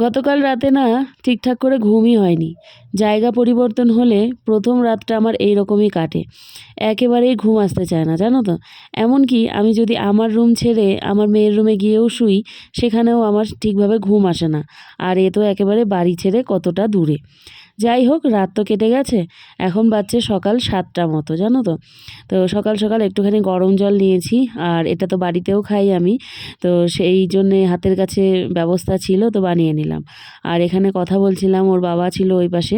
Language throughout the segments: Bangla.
গতকাল রাতে না ঠিকঠাক করে ঘুমই হয়নি। জায়গা পরিবর্তন হলে প্রথম রাতটা আমার এই রকমই কাটে। একেবারেই ঘুম আসতে চায় না, জানো তো? এমনকি আমি যদি আমার রুম ছেড়ে আমার মেয়ের রুমে গিয়েও শুই, সেখানেও আমার ঠিকভাবে ঘুম আসে না। আর এ তো একেবারে বাড়ি ছেড়ে কতটা দূরে। যাই হোক, রাত তো কেটে গেছে। এখন বাজছে সকাল সাতটা মতো, জানো তো? তো সকাল সকাল একটুখানি গরম জল নিয়েছি, আর এটা তো বাড়িতেও খাই আমি। তো সেই জন্যে হাতের কাছে ব্যবস্থা ছিল, তো বানিয়ে নিলাম। আর এখানে কথা বলছিলাম, ওর বাবা ছিল ওই পাশে।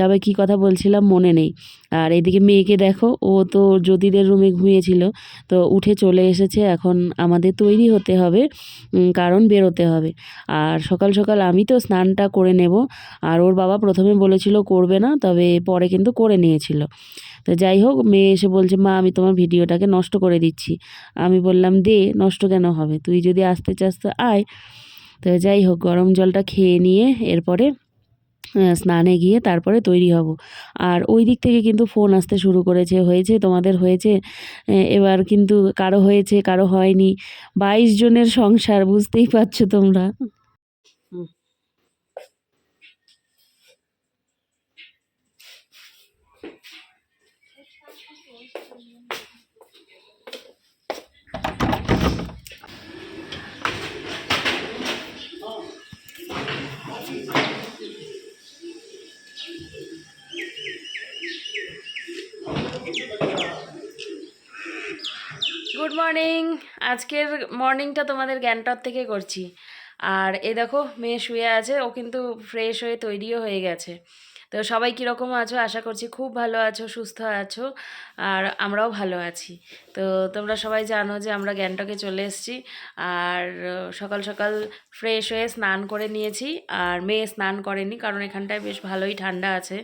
তবে কি কথা বলছিলাম মনে নেই। আর এদিকে মেয়েকে দেখো, ও তো জ্যোতিদের রুমে ঘুমিয়েছিল। তো উঠে চলে এসেছে, এখন আমাদের তৈরি হতে হবে কারণ বেরোতে হবে। আর সকাল সকাল আমি তো স্নানটা করে নেব, আর ওর বাবা প্রথমে বলেছিল করবে না, তবে পরে কিন্তু করে নিয়েছিল। তো যাই হোক, মেয়ে এসে বলছে, মা, আমি তোমার ভিডিওটাকে নষ্ট করে দিচ্ছি। আমি বললাম, দে, নষ্ট কেন হবে? তুই যদি আসতে চাস তো আয়। তো যাই হোক, গরম জলটা খেয়ে নিয়ে এরপরে স্নানে গিয়ে তারপরে তৈরি হব। আর ওই দিক থেকে কিন্তু ফোন আসতে শুরু করেছে, হয়েছে, তোমাদের হয়েছে। এবার কিন্তু কারও হয়েছে, কারও হয়নি। বাইশ জনের সংসার, বুঝতেই পারছ তোমরা। আজকের মর্নিংটা তোমাদের গ্যাংটক থেকে করছি। আর এ দেখো, মেয়ে শুয়ে আছে, ও কিন্তু ফ্রেশ হয়ে তৈরিও হয়ে গেছে। তো সবাই কীরকম আছো? আশা করছি খুব ভালো আছো, সুস্থ আছো, আর আমরাও ভালো আছি। তো তোমরা সবাই জানো যে আমরা গ্যাংটকে চলে এসেছি, আর সকাল সকাল ফ্রেশ হয়ে স্নান করে নিয়েছি, আর মেয়ে স্নান করেনি, কারণ এখানটায় বেশ ভালোই ঠান্ডা আছে।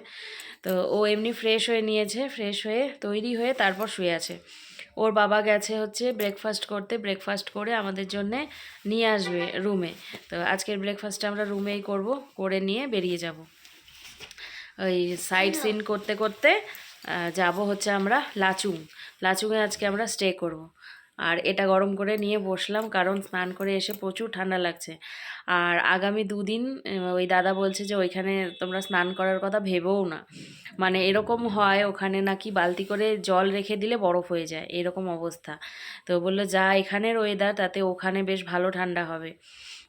তো ও এমনি ফ্রেশ হয়ে নিয়েছে ফ্রেশ হয়ে তৈরি হয়ে তারপর শুয়ে আছে। ওর বাবা গেছে হচ্ছে ব্রেকফাস্ট করতে ব্রেকফাস্ট করে আমাদের জন্য নিয়ে আসবে রুমে তো আজকের ব্রেকফাস্টটা আমরা রুমেই করব, করে নিয়ে বেরিয়ে যাব। ওই সাইড সিন করতে করতে যাব হচ্ছে আমরা লাচুং। লাচুংয়ে আজকে আমরা স্টে করব। আর এটা গরম করে নিয়ে বসলাম কারণ স্নান করে এসে প্রচুর ঠান্ডা লাগছে। আর আগামী দুদিন ওই দাদা বলছে যে ওইখানে তোমরা স্নান করার কথা ভেবেও না। মানে এরকম হয় ওখানে নাকি বালতি করে জল রেখে দিলে বরফ হয়ে যায়, এরকম অবস্থা। তো বলল, যা এখানের ওয়েদার তাতে ওখানে বেশ ভালো ঠান্ডা হবে।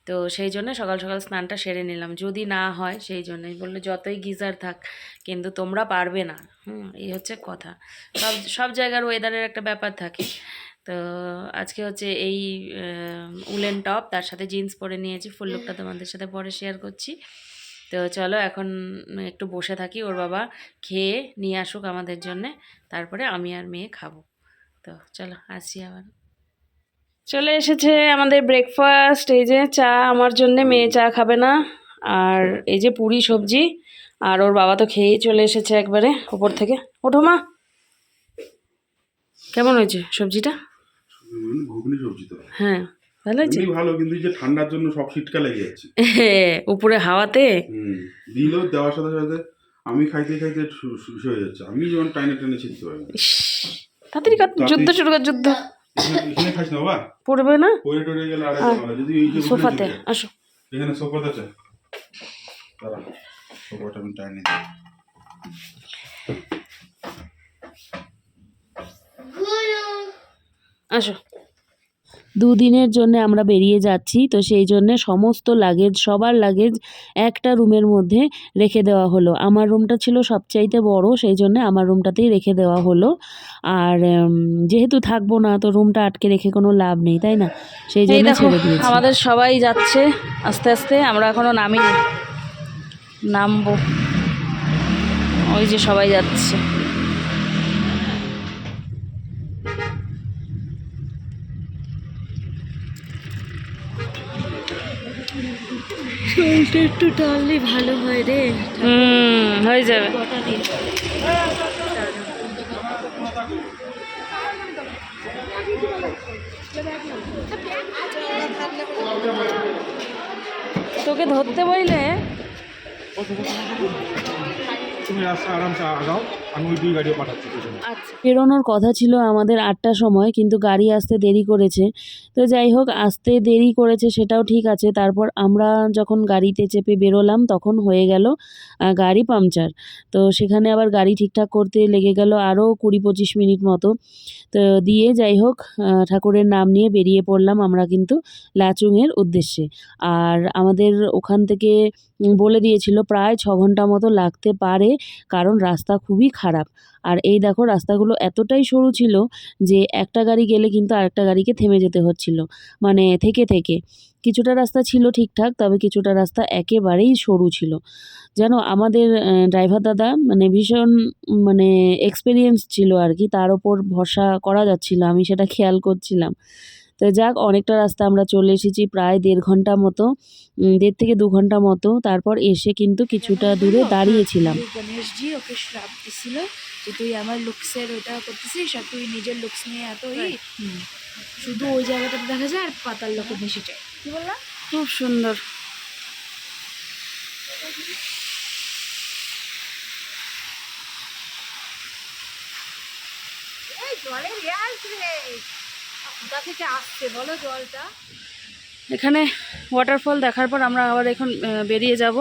তো সেই জন্য সকাল সকাল স্নানটা সেরে নিলাম। যদি না হয় সেই জন্যই বলল, যতই গিজার থাক, কিন্তু তোমরা পারবে না। হুম, এই হচ্ছে কথা। সব সব জায়গার ওয়েদারের একটা ব্যাপার থাকে। তো আজকে হচ্ছে এই উলেন টপ, তার সাথে জিন্স পরে নিয়েছি। ফুল লুকটা তোমাদের সাথে পরে শেয়ার করছি। তো চলো এখন একটু বসে থাকি, ওর বাবা খেয়ে নিয়ে আসুক আমাদের জন্যে, তারপরে আমি আর মেয়ে খাব। তো চলো আসি আবার। চলে এসেছে আমাদের ব্রেকফাস্ট এই যে চা, আমার জন্যে মেয়ে চা খাবে না। আর এই যে পুরি সবজি, আর ওর বাবা তো খেয়েই চলে এসেছে একবারে ওপর থেকে। ওঠো মা। কেমন হয়েছে সবজিটা? ঘুগনি সবজি তো হ্যাঁ। ভালো এমনি ভালো কিন্তু এই যে ঠান্ডার জন্য সব শীতকা লেগে যাচ্ছে। উপরে হাওয়াতে? দিল দেওয়ার সাথে সাথে আমি খাইতে খাইতে শু- শু- শুয়ে যাচ্ছে। আমি যেমন টাইনে টাইনে ছিটতে পারি। তাড়াতাড়ি কর, যুদ্ধ শুরু কর যুদ্ধ। এখানে- খাইস না বাবা? পড়বে না? পরে টরে গেলে আর। যদি এই যে সোফাতে আসো। এখানে সোফাতে আছে। দাঁড়া সোফাটা আমি টাইনে দিই। আসো। দুদিনের জন্য আমরা বেরিয়ে যাচ্ছি তো সেই জন্যে সমস্ত লাগেজ সবার লাগেজ একটা রুমের মধ্যে রেখে দেওয়া হলো। আমার রুমটা ছিল সবচাইতে বড় সেই জন্য আমার রুমটাতেই রেখে দেওয়া হলো। আর যেহেতু থাকব না তো রুমটা আটকে রেখে কোনো লাভ নেই তাই না? সেই জন্য ছেড়ে দিয়েছি। আমাদের সবাই যাচ্ছে আস্তে আস্তে আমরা এখনও নামিনি। নামবো। ওই যে সবাই যাচ্ছে। একটু টানলে ভালো হয় রে। হুম হয়ে যাবে। তোকে ধরতে বইলে তুমি আরামসে আগাও। পাঠাচ্ছি আচ্ছা। বেরোনোর কথা ছিল আমাদের আটটার সময়, কিন্তু গাড়ি আসতে দেরি করেছে। তো যাই হোক, আসতে দেরি করেছে সেটাও ঠিক আছে। তারপর আমরা যখন গাড়িতে চেপে বেরোলাম, তখন হয়ে গেল গাড়ি পাংচার। তো সেখানে আবার গাড়ি ঠিকঠাক করতে লেগে গেল আরও কুড়ি পঁচিশ মিনিট মতো। তো দিয়ে যাই হোক ঠাকুরের নাম নিয়ে বেরিয়ে পড়লাম আমরা কিন্তু লাচুংয়ের উদ্দেশ্যে। আর আমাদের ওখান থেকে বলে দিয়েছিল, প্রায় ছ ঘণ্টা মতো লাগতে পারে, কারণ রাস্তা খুবই খারাপ। আর এই দেখো রাস্তাগুলো এতটাই সরু ছিল যে একটা গাড়ি গেলে কিন্তু আরেকটা গাড়িকে থেমে যেতে হচ্ছিল। মানে থেকে থেকে। কিছুটা রাস্তা ছিল ঠিকঠাক, তবে কিছুটা রাস্তা একেবারেই সরু ছিল। যেন আমাদের ড্রাইভার দাদা মানে ভীষণ মানে এক্সপিরিয়েন্স ছিল আর কি, তার ওপর ভরসা করা যাচ্ছিল, আমি সেটা খেয়াল করছিলাম। তো যাক অনেকটা রাস্তা আমরা চলে এসেছি প্রায় দেড় ঘণ্টা মতো দেড় থেকে দু ঘণ্টা মতো। তারপর এসে কিন্তু কিছুটা দূরে দাঁড়িয়েছিলাম। গণেশজি ওকে শ্রাপ দিছিল যে তুই আমার লুকসের ওইটা করতেছিস আর তুই নিজের লুকস নিয়ে এত শুধু ওই জায়গাটাতে দেখা যায় আর পাতাল লোকে বেশি যায় কি বললাম খুব সুন্দর। জলের জলটা। এখানে ওয়াটারফল দেখার পর আমরা আবার এখন বেরিয়ে যাব।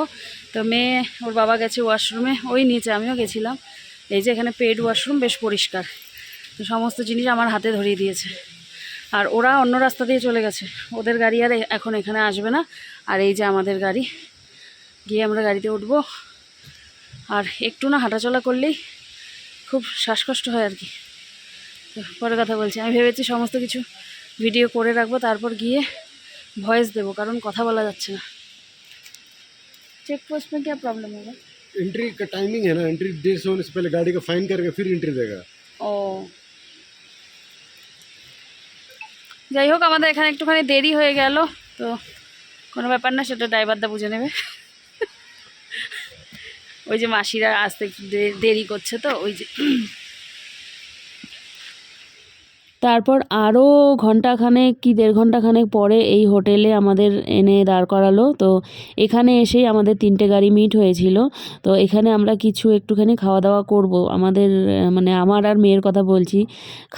তো মেয়ে, ওর বাবা গেছে ওয়াশরুমে ওই নিচে আমিও গেছিলাম। এই যে এখানে পেড ওয়াশরুম বেশ পরিষ্কার। তো সমস্ত জিনিস আমার হাতে ধরিয়ে দিয়েছে। আর ওরা অন্য রাস্তা দিয়ে চলে গেছে। ওদের গাড়ি আর এখন এখানে আসবে না। আর এই যে আমাদের গাড়ি। গিয়ে আমরা গাড়িতে উঠবো। আর একটু না হাঁটাচলা করলেই খুব শ্বাসকষ্ট হয় আর কি। পরে কথা বলছি আমি ভেবেছি সমস্ত কিছু ভিডিও করে রাখবো তারপর গিয়ে ভয়েস देवो কারণ কথা বলা যাচ্ছে না চেক পোস্ট में क्या प्रॉब्लम होगा एंट्री का टाइमिंग है ना एंट्री डेढ़ सौ होने से पहले गाड़ी का फाइन करके फिर एंट्री देगा ও যাই হোক আমাদের এখানে একটুখানি দেরি হয়ে গেল তো কোনো ব্যাপার না সেটা ড্রাইভারদা বুঝে নেবে ওই যে মাসিরা আসতে একটু দে- দেরি করছে তো ওই যে তারপর আরও ঘন্টাখানেক কি দেড় ঘন্টাখানেক পরে এই হোটেলে আমাদের এনে দাঁড় করালো। তো এখানে এসেই আমাদের তিনটে গাড়ি মিট হয়েছিল। তো এখানে আমরা কিছু একটুখানি খাওয়া দাওয়া করব। আমাদের মানে আমার আর মেয়ের কথা বলছি,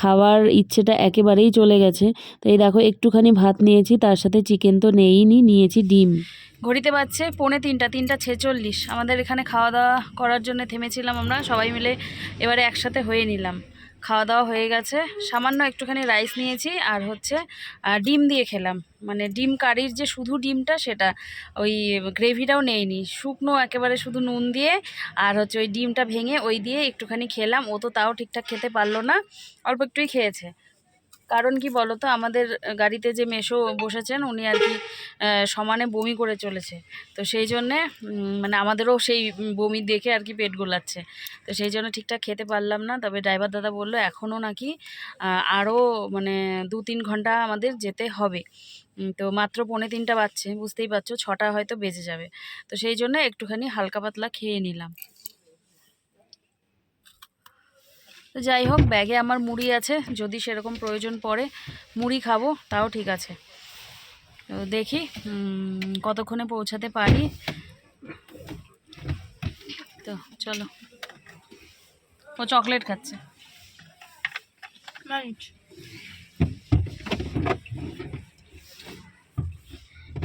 খাওয়ার ইচ্ছেটা একেবারেই চলে গেছে। তো এই দেখো একটুখানি ভাত নিয়েছি, তার সাথে চিকেন তো নেইনি, নিয়েছি ডিম। ঘড়িতে বাজছে পৌনে তিনটা তিনটা ছেচল্লিশ। আমাদের এখানে খাওয়া দাওয়া করার জন্য থেমেছিলাম আমরা, সবাই মিলে এবারে একসাথে হয়ে নিলাম। খাওয়া দাওয়া হয়ে গেছে। সামান্য একটুখানি রাইস নিয়েছি আর হচ্ছে ডিম দিয়ে খেলাম। মানে ডিম কারির যে শুধু ডিমটা সেটা, ওই গ্রেভিটাও নেইনি। শুকনো একেবারে শুধু নুন দিয়ে আর হচ্ছে ওই ডিমটা ভেঙে ওই দিয়ে একটুখানি খেলাম। ও তো তাও ঠিকঠাক খেতে পারল না। অল্প একটুই খেয়েছে। কারণ কি বলো তো আমাদের গাড়িতে যে মেশো বসেছেন, উনি আর কি সমানে বমি করে চলেছে। তো সেই জন্যে মানে আমাদেরও সেই বমি দেখে আর কি পেট গোলাচ্ছে। তো সেই জন্য ঠিকঠাক খেতে পারলাম না। তবে ড্রাইভার দাদা বলল, এখনও নাকি আরও মানে দু তিন ঘণ্টা আমাদের যেতে হবে। তো মাত্র পৌনে তিনটা বাজছে, বুঝতেই পারছ, ছটা হয়তো বেজে যাবে। তো সেই জন্য একটুখানি হালকা পাতলা খেয়ে নিলাম। তো যাই হোক ব্যাগে আমার মুড়ি আছে যদি সেরকম প্রয়োজন পড়ে মুড়ি খাব তাও ঠিক আছে। তো দেখি কতক্ষণে পৌঁছাতে পারি। তো চলো। ও চকলেট খাচ্ছে।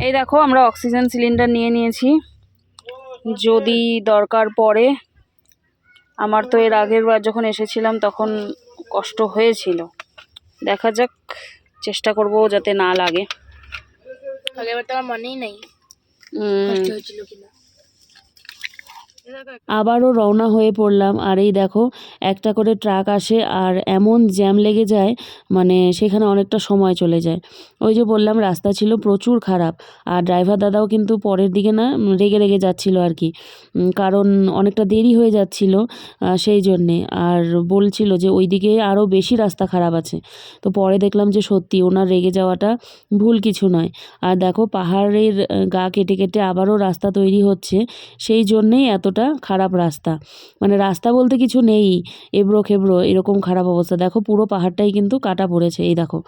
এই দেখো আমরা অক্সিজেন সিলিন্ডার নিয়ে নিয়েছি। যদি দরকার পড়ে আমার তো এর আগের বার যখন এসেছিলাম তখন কষ্ট হয়েছিল। দেখা যাক চেষ্টা করব যাতে না লাগে। আগেরবার তো আমার মনেই নেই। কষ্ট হয়েছিল কিনা। আবারও রওনা হয়ে পড়লাম। আর এই দেখো, একটা করে ট্রাক আসে আর এমন জ্যাম লেগে যায় মানে সেখানে অনেকটা সময় চলে যায়। ওই যে বললাম, রাস্তা ছিল প্রচুর খারাপ। আর ড্রাইভার দাদাও কিন্তু পরের দিকে না রেগে রেগে যাচ্ছিল আর কি। কারণ অনেকটা দেরি হয়ে যাচ্ছিল সেই জন্যে। আর বলছিল যে ওই দিকে আরও বেশি রাস্তা খারাপ আছে। তো পরে দেখলাম যে সত্যি ওনার রেগে যাওয়াটা ভুল কিছু নয়। আর দেখো, পাহাড়ের গা কেটে কেটে আবারও রাস্তা তৈরি হচ্ছে। সেই জন্যেই এতটা খারাপ রাস্তা। মানে রাস্তা বলতে কিছু নেই, এবড়ো খেবড়ো, এরকম খারাপ অবস্থা। দেখো পুরো পাহাড়টাই কিন্তু কাটা পড়েছে, এই দেখো।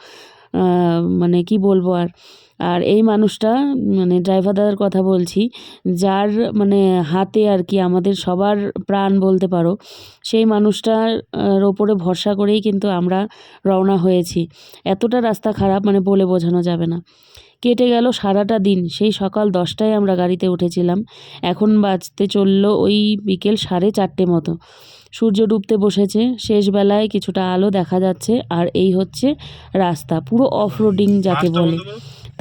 মানে কি বলব আর? আর এই মানুষটা মানে ড্রাইভার দাদার কথা বলছি, যার মানে হাতে আর কি আমাদের সবার প্রাণ বলতে পারো, সেই মানুষটার ওপরে ভরসা করেই কিন্তু আমরা রওনা হয়েছি। এতটা রাস্তা খারাপ মানে বলে বোঝানো যাবে না। কেটে গেল সারাটা দিন। সেই সকাল দশটায় আমরা গাড়িতে উঠেছিলাম। এখন বাজতে চলল ওই বিকেল সাড়ে চারটে মতো। সূর্য ডুবতে বসেছে। শেষ বেলায় কিছুটা আলো দেখা যাচ্ছে। আর এই হচ্ছে রাস্তা। পুরো অফ রোডিং যাকে বলে।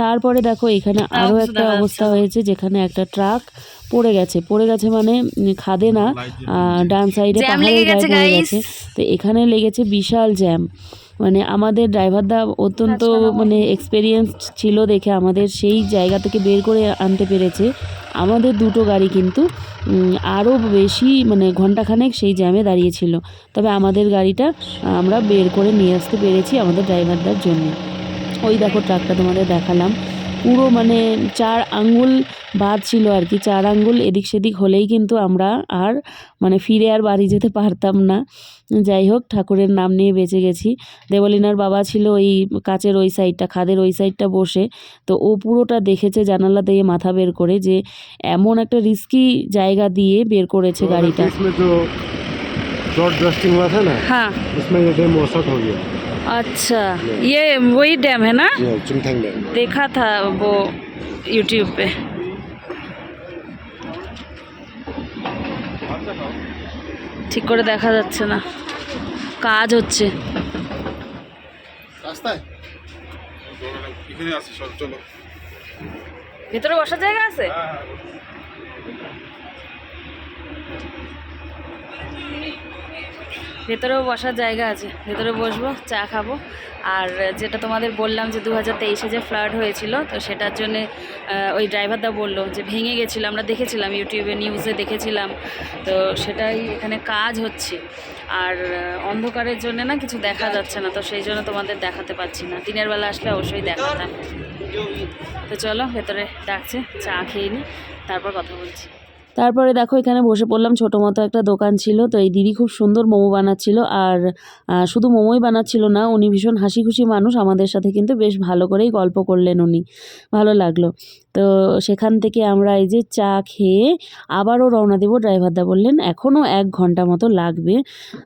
তারপরে দেখো এখানে আরও একটা অবস্থা হয়েছে যেখানে একটা ট্রাক পড়ে গেছে। পড়ে গেছে মানে খাদে না ডান সাইডে জ্যাম পাহাড়ের গায়ে পড়ে গেছে। তো এখানে লেগেছে বিশাল জ্যাম মানে আমাদের ড্রাইভারদা অত্যন্ত মানে এক্সপেরিয়েন্স ছিল দেখে আমাদের সেই জায়গা থেকে বের করে আনতে পেরেছে। আমাদের দুটো গাড়ি কিন্তু আরও বেশি মানে ঘন্টাখানেক সেই জ্যামে দাঁড়িয়েছিল তবে আমাদের গাড়িটা আমরা বের করে নিয়ে আসতে পেরেছি আমাদের ড্রাইভারদার জন্য। ওই দেখো ট্রাকটা তোমাদের দেখালাম। পুরো মানে চার আঙ্গুল বাদ ছিল আর কি চার আঙ্গুল এদিক সেদিক হলেই কিন্তু আমরা আর মানে ফিরে আর বাড়ি যেতে পারতাম না যাই হোক ঠাকুরের নাম নিয়ে বেঁচে গেছি দেবলিনার বাবা ছিল ওই কাচের ওই সাইডটা খাদের ওই সাইডটা বসে তো ও পুরোটা দেখেছে জানালা দিয়ে মাথা বের করে যে এমন একটা রিস্কি জায়গা দিয়ে বের করেছে तो গাড়িটা इसमें जो शॉर्ट डस्टिंग हुआ था ना হ্যাঁ उसमें ये डैम वसट हो गया अच्छा ये वही डैम है ना ये चुमथांग डैम देखा था वो यूट्यूब पे ঠিক করে দেখা যাচ্ছে না। কাজ হচ্ছে। ভেতরে বসার জায়গা আছে? ভেতরেও বসার জায়গা আছে। ভেতরে বসবো, চা খাব। আর যেটা তোমাদের বললাম যে দু হাজার তেইশে যে ফ্লাড হয়েছিল, তো সেটার জন্যে ওই ড্রাইভারদা বলল যে ভেঙে গেছিল, আমরা দেখেছিলাম ইউটিউবে, নিউজে দেখেছিলাম। তো সেটাই এখানে কাজ হচ্ছে। আর অন্ধকারের জন্য না কিছু দেখা যাচ্ছে না, তো সেই জন্য তোমাদের দেখাতে পাচ্ছি না। দিনের বেলা আসলে অবশ্যই দেখাতাম। তো চলো, ভেতরে ডাকছে, চা খেয়ে নিই তারপর কথা বলছি। তারপরে দেখো এখানে বসে পড়লাম, ছোটো মতো একটা দোকান ছিল। তো এই দিদি খুব সুন্দর মোমো বানাচ্ছিল আর শুধু মোমোই বানাচ্ছিল না, উনি ভীষণ হাসি খুশি মানুষ। আমাদের সাথে কিন্তু বেশ ভালো করেই গল্প করলেন উনি। ভালো লাগল। তো সেখান থেকে আমরা এই যে চা খেয়ে আবারও রওনা দেবো ড্রাইভারদা বললেন, এখনও এক ঘণ্টা মতো লাগবে।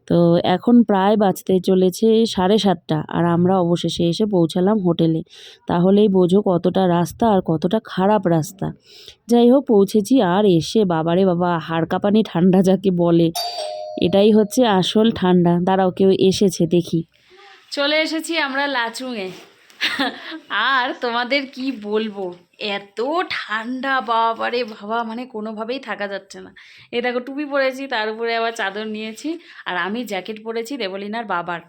তো এখন প্রায় বাঁচতে চলেছে সাড়ে সাতটা আর আমরা অবশেষে এসে পৌঁছালাম হোটেলে। তাহলেই বোঝো কতটা রাস্তা আর কতটা খারাপ রাস্তা। যাই হোক, পৌঁছেছি আর এসে বাবারে বাবা, হাড় কাঁপানি ঠান্ডা যাকে বলে। এটাই হচ্ছে আসল ঠান্ডা। দাঁড়াও, কেউ এসেছে, দেখি। চলে এসেছি আমরা লাচুঙে। আর তোমাদের কি বলব? এত ঠান্ডা বাবারে বাবা মানে কোনোভাবেই থাকা যাচ্ছে না। এ দেখো টুপি পরেছি তার উপরে আবার চাদর নিয়েছি আর আমি জ্যাকেট পরেছি দেবলিনার বাবার।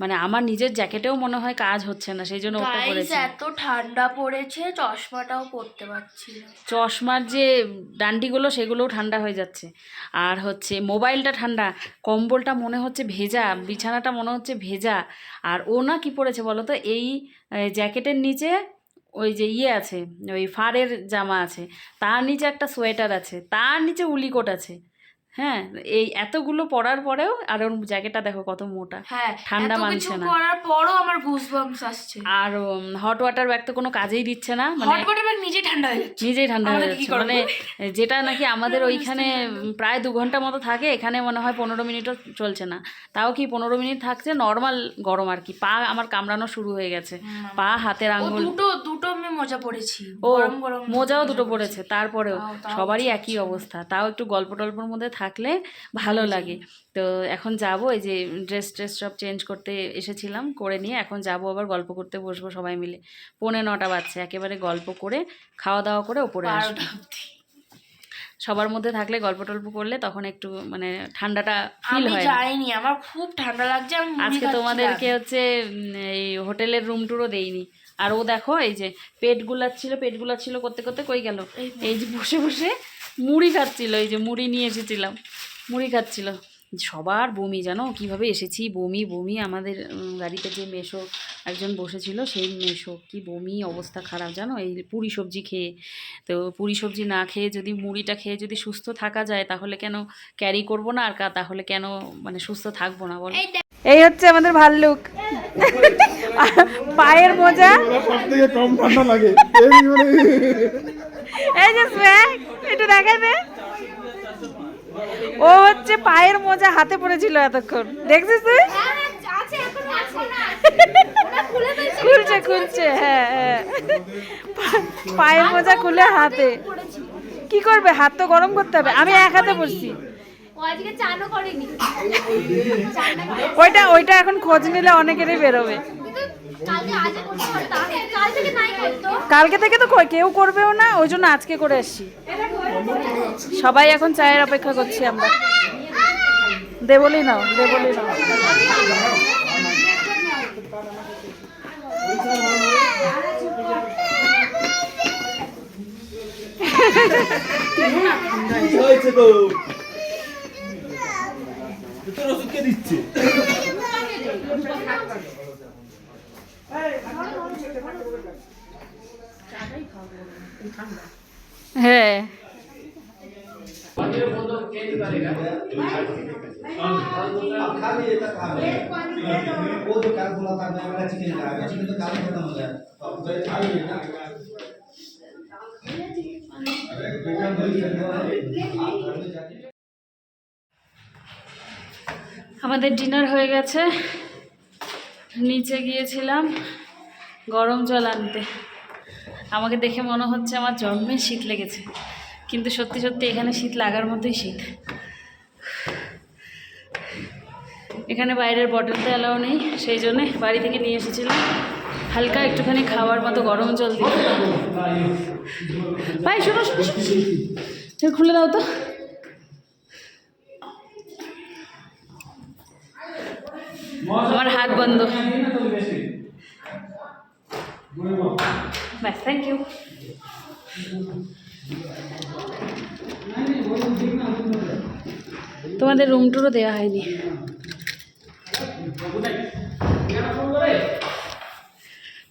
মানে আমার নিজের জ্যাকেটেও মনে হয় কাজ হচ্ছে না সেই জন্য ওটা পরেছি। এত ঠান্ডা পড়েছে চশমাটাও পরতে পারছি চশমার যে ডান্ডিগুলো সেগুলোও ঠান্ডা হয়ে যাচ্ছে। আর হচ্ছে মোবাইলটা ঠান্ডা কম্বলটা মনে হচ্ছে ভেজা বিছানাটা মনে হচ্ছে ভেজা। আর ও না কি পড়েছে বলো তো? এই জ্যাকেটের নিচে ওই যে ইয়ে আছে ওই ফাড়ের জামা আছে তার নিচে একটা সোয়েটার আছে তার নিচে উলিকোট আছে। হ্যাঁ এই এতগুলো পরার পরেও আর ওর জ্যাকেটটা দেখো কত মোটা। হ্যাঁ ঠান্ডা মানছে না। করার পরও আমার গুজবাম্পস আসছে। আর হট ওয়াটার ব্যাগ তো কোনো কাজেই দিচ্ছে না মানে হট ওয়াটার ব্যাগ নিজেই ঠান্ডা হয়ে যাচ্ছে। নিজেই ঠান্ডা হয়ে যাচ্ছে। মানে যেটা নাকি আমাদের ওইখানে প্রায় দু ঘণ্টা মতো থাকে এখানে মনে হয় পনেরো মিনিটও চলছে না। তাও কি পনেরো মিনিট থাকছে? নর্মাল গরম আর কি। পা আমার কামড়ানো শুরু হয়ে গেছে। পা হাতের ও আঙ্গুল। দুটো দুটো আমি মজা পড়েছি ও গরম গরম মোজাও দুটো পড়েছে তারপরেও সবারই একই অবস্থা তাও একটু গল্প টল্পর মধ্যে থাকলে ভালো লাগে। তো এখন যাব এই যে ড্রেস ট্রেস সব চেঞ্জ করতে এসেছিলাম করে নিয়ে এখন যাব আবার গল্প করতে বসবো সবাই মিলে। পৌনে নটা বাজছে একেবারে গল্প করে খাওয়া দাওয়া করে ওপরে আসব। সবার মধ্যে থাকলে গল্প টল্প করলে তখন একটু মানে ঠান্ডাটা ফিল হয় যাইনি আমার খুব ঠান্ডা লাগছে আজকে তোমাদেরকে হচ্ছে এই হোটেলের রুম টুরও দেইনি। আর ও দেখো এই যে পেট গুলাচ্ছিল পেট গুলাচ্ছিল করতে করতে কই গেল? এই যে। বসে বসে মুড়ি খাচ্ছিল এই যে মুড়ি নিয়ে এসেছিলাম। মুড়ি খাচ্ছিল। সবার বমি জানো? কীভাবে এসেছি? বমি বমি। আমাদের গাড়িতে যে মেশো একজন বসেছিল সেই মেশো। কি বমি অবস্থা খারাপ জানো? এই পুরি সবজি খেয়ে। তো পুরি সবজি না খেয়ে যদি মুড়িটা খেয়ে যদি সুস্থ থাকা যায় তাহলে কেন ক্যারি করব না আর কা- তাহলে কেন মানে সুস্থ থাকব না বলো? এই হচ্ছে আমাদের ভাল্লুক। পায়ের মোজা। সব থেকে কম ঠান্ডা লাগে। এই মানে যে স্ম্যাক একটু দেখাবে ও হচ্ছে পায়ের মোজা হাতে পড়েছিল এতক্ষণ। দেখছিস তুই? খুলছে খুলছে হ্যাঁ হ্যাঁ। পায়ের মোজা খুলে হাতে। কি করবে? হাত তো গরম করতে হবে। আমি এক হাতে করেনি। ওইটা ওইটা এখন খোঁজ নিলে অনেকেরই বেরোবে। কালকে থেকে নাই করতো। কালকে থেকে তো কেউ করবেও না ওই জন্য আজকে করে এসছি সবাই এখন চায়ের অপেক্ষা করছি আমরা। দেবলি নাও দেবলি নাও। হয়েছে তো তোর ওষুধ কে দিচ্ছে। जाए আমাদের ডিনার হয়ে গেছে। নিচে গিয়েছিলাম গরম জল আনতে। আমাকে দেখে মনে হচ্ছে আমার জন্মে শীত লেগেছে। কিন্তু সত্যি সত্যি এখানে শীত লাগার মতোই শীত। এখানে বাইরের বটলটা অ্যালাও নেই, সেই জন্যে বাড়ি থেকে নিয়ে এসেছিলাম। হালকা একটুখানি খাওয়ার মতো গরম জল দিই ভাই, শোনো খুলে দাও তো। আমার হাত বন্ধ। ব্যাস থ্যাংক ইউ তোমাদের রুম টুরও দেওয়া হয়নি।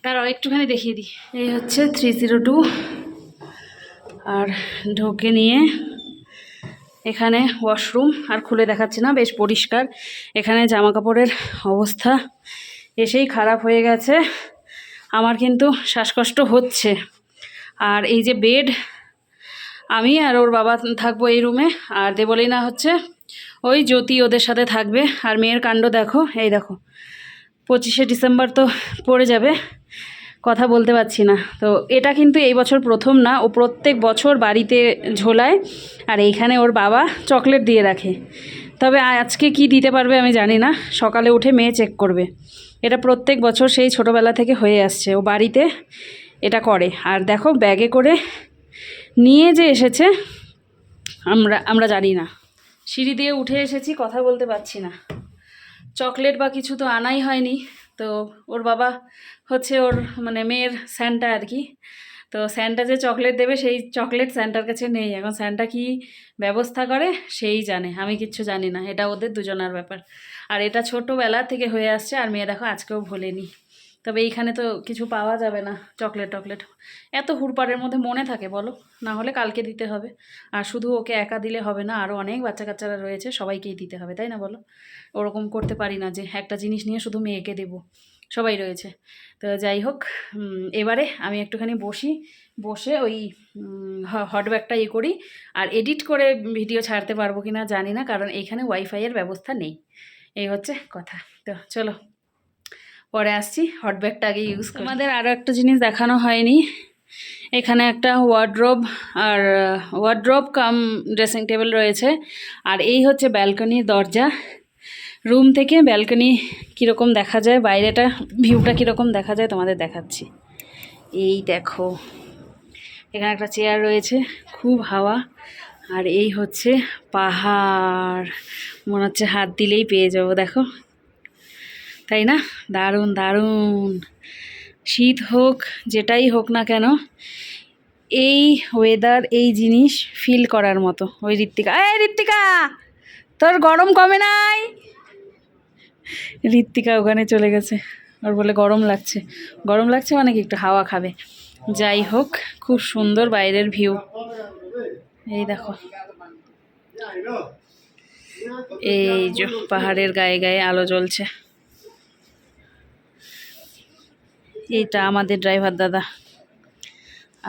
তারাও একটুখানি দেখিয়ে দিই। এই হচ্ছে থ্রি জিরো টু আর ঢোকে নিয়ে এখানে ওয়াশরুম আর খুলে দেখাচ্ছি না, বেশ পরিষ্কার। এখানে জামা কাপড়ের অবস্থা এসেই খারাপ হয়ে গেছে। আমার কিন্তু শ্বাসকষ্ট হচ্ছে। আর এই যে বেড আমি আর ওর বাবা থাকব এই রুমে আর দেবলিনা হচ্ছে ওই জ্যোতি ওদের সাথে থাকবে। আর মেয়ের কাণ্ড দেখো, এই দেখো। পঁচিশে ডিসেম্বর তো পড়ে যাবে, কথা বলতে পারছি না। তো এটা কিন্তু এই বছর প্রথম না, ও প্রত্যেক বছর বাড়িতে ঝোলায়। আর এইখানে ওর বাবা চকলেট দিয়ে রাখে। তবে আজকে কি দিতে পারবে আমি জানি না, সকালে উঠে মেয়ে চেক করবে। এটা প্রত্যেক বছর সেই ছোটোবেলা থেকে হয়ে আসছে। ও বাড়িতে এটা করে। আর দেখো, ব্যাগে করে নিয়ে যে এসেছে, আমরা আমরা জানি না। সিঁড়ি দিয়ে উঠে এসেছি, কথা বলতে পারছি না। চকলেট বা কিছু তো আনাই হয়নি। তো ওর বাবা হচ্ছে ওর মানে মেয়ের স্যান্টা আর কি। তো স্যান্টা যে চকলেট দেবে, সেই চকলেট স্যান্টার কাছে নেই। এখন স্যান্টা কি ব্যবস্থা করে, সেই জানে। আমি কিচ্ছু জানি না। এটা ওদের দুজনার ব্যাপার। আর এটা ছোটোবেলা থেকে হয়ে আসছে আর মেয়ে দেখো আজকেও ভোলেনি। তবে এইখানে তো কিছু পাওয়া যাবে না, চকলেট টকলেট। এত হুড়পাড়ের মধ্যে মনে থাকে বলো, না হলে কালকে দিতে হবে। আর শুধু ওকে একা দিলে হবে না আরও অনেক বাচ্চা কাচ্চারা রয়েছে, সবাইকেই দিতে হবে, তাই না বলো? ওরকম করতে পারি না যে একটা জিনিস নিয়ে শুধু মেয়েকে দেবো, সবাই রয়েছে। তো যাই হোক এবারে আমি একটুখানি বসি, বসে ওই হট ব্যাগটা ইয়ে করি। আর এডিট করে ভিডিও ছাড়তে পারব কি না জানি না, কারণ এইখানে ওয়াইফাইয়ের ব্যবস্থা নেই। এই হচ্ছে কথা। তো চলো, পরে আসছি। হট ব্যাগটা আগে ইউজ আমাদের আরও একটা জিনিস দেখানো হয়নি। এখানে একটা ওয়ার্ড্রোব আর ওয়ার্ড্রোব কাম ড্রেসিং টেবিল রয়েছে। আর এই হচ্ছে ব্যালকনির দরজা। রুম থেকে ব্যালকনি কীরকম দেখা যায়, বাইরেটা ভিউটা কীরকম দেখা যায় তোমাদের দেখাচ্ছি। এই দেখো, এখানে একটা চেয়ার রয়েছে, খুব হাওয়া। আর এই হচ্ছে পাহাড়। মনে হচ্ছে হাত দিলেই পেয়ে যাব, দেখো। তাই না? দারুণ দারুণ। শীত হোক, যেটাই হোক না কেন, এই ওয়েদার এই জিনিস ফিল করার মতো। ওই ঋত্বিকা, এই ঋত্বিকা, তোর গরম কমে নাই? ঋত্বিকা ওখানে চলে গেছে। ওর বলে গরম লাগছে। গরম লাগছে মানে কি? একটু হাওয়া খাবে। যাই হোক, খুব সুন্দর বাইরের ভিউ এই দেখো। এই যে পাহাড়ের গায়ে গায়ে আলো জ্বলছে। এইটা আমাদের ড্রাইভার দাদা।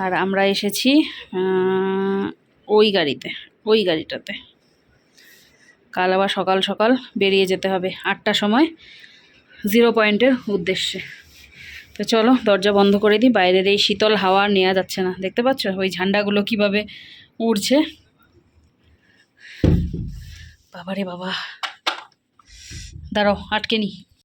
আর আমরা এসেছি ওই গাড়িতে, ওই গাড়িটাতে। কাল আবার সকাল সকাল বেরিয়ে যেতে হবে আটটার সময়, জিরো পয়েন্টের উদ্দেশ্যে। তো চলো, দরজা বন্ধ করে দিই, বাইরের এই শীতল হাওয়া নেওয়া যাচ্ছে না। দেখতে পাচ্ছ? ওই ঝান্ডাগুলো কীভাবে উড়ছে। বাবারে বাবা। দাঁড়াও আটকে নি।